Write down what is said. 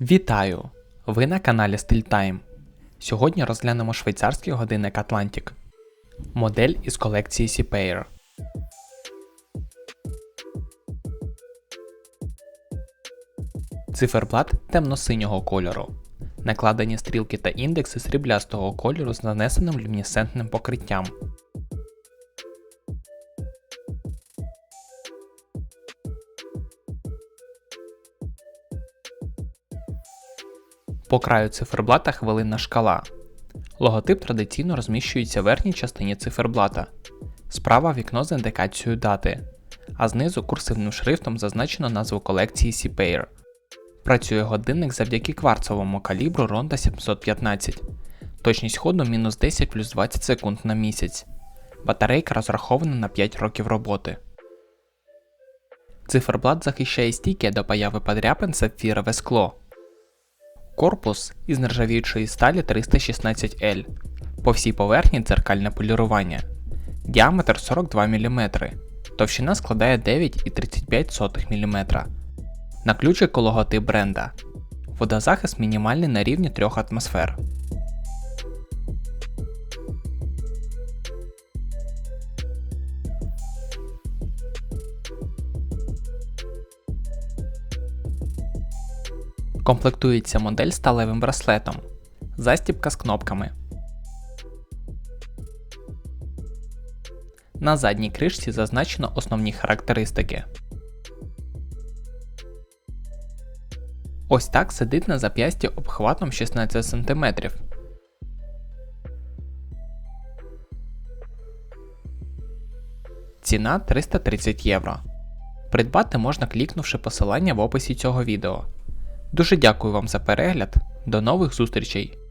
Вітаю! Ви на каналі StillTime. Сьогодні розглянемо швейцарський годинник Atlantic. Модель із колекції Seapair. Циферблат темно-синього кольору. Накладені стрілки та індекси сріблястого кольору з нанесеним люмінесцентним покриттям. По краю циферблата хвилинна шкала. Логотип традиційно розміщується в верхній частині циферблата. Справа вікно з індикацією дати, а знизу курсивним шрифтом зазначено назву колекції Seapair. Працює годинник завдяки кварцовому калібру Ronda 715. Точність ходу мінус 10 плюс 20 секунд на місяць. Батарейка розрахована на 5 років роботи. Циферблат захищає стійке до появи подряпин сапфірове скло. Корпус із нержавіючої сталі 316L. По всій поверхні дзеркальне полірування. Діаметр 42 мм. Товщина складає 9,35 мм. На ключику логотип бренда. Водозахист мінімальний на рівні 3 атмосфер. Комплектується модель сталевим браслетом. Застібка з кнопками. На задній кришці зазначено основні характеристики. Ось так сидить на зап'ясті обхватом 16 см. Ціна 330 євро. Придбати можна клікнувши посилання в описі цього відео. Дуже дякую вам за перегляд. До нових зустрічей!